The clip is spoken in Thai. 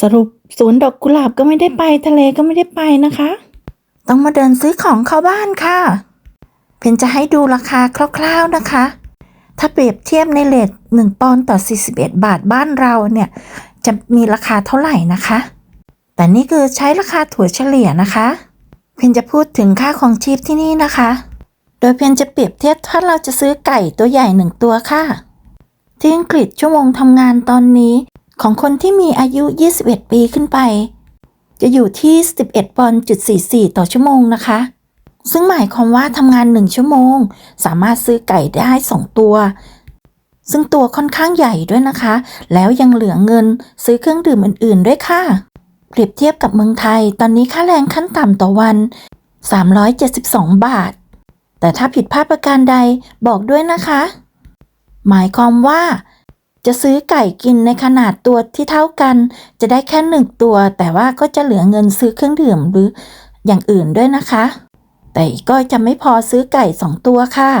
สรุปสวนดอกกุหลาบก็ไม่ได้ไปทะเลก็ไม่ได้ไปนะคะ ต้องมาเดินซื้อของเข้าบ้านค่ะ เพนจะให้ดูราคาคร่าว ๆนะคะ ถ้าเปรียบเทียบในเลท1ปอนด์ต่อ 41 บาทบ้านเราเนี่ย จะมีราคาเท่าไหร่นะคะ แต่นี่คือใช้ราคาถั่วเฉลี่ยนะคะ เพนจะพูดถึงค่าของชีพที่นี่นะคะ โดยเพนจะเปรียบเทียบถ้าเราจะซื้อไก่ตัวใหญ่หนึ่งตัวค่ะ ที่อังกฤษชั่วโมงทำงานตอนนี้ ของคนที่มีอายุ 21 ปีขึ้นไป จะอยู่ที่ 11ปอนด์จุด44 ต่อชั่วโมงนะคะ ซึ่งหมายความว่าทำงาน 1 ชั่วโมง สามารถซื้อไก่ได้ 2 ตัว ซึ่งตัวค่อนข้างใหญ่ด้วยนะคะ แล้วยังเหลือเงินซื้อเครื่องดื่มอื่นๆด้วยค่ะ เปรียบเทียบกับเมืองไทย ตอนนี้ค่าแรงขั้นต่ำต่อวัน 372 บาท แต่ถ้าผิดพลาดประการใดบอกด้วยนะคะ หมายความว่า จะซื้อไก่กินในขนาดตัวที่เท่ากัน จะได้แค่หนึ่งตัว แต่ว่าก็จะเหลือเงินซื้อเครื่องดื่มหรืออย่างอื่นด้วยนะคะ แต่ก็จะไม่พอซื้อไก่สองตัวค่ะ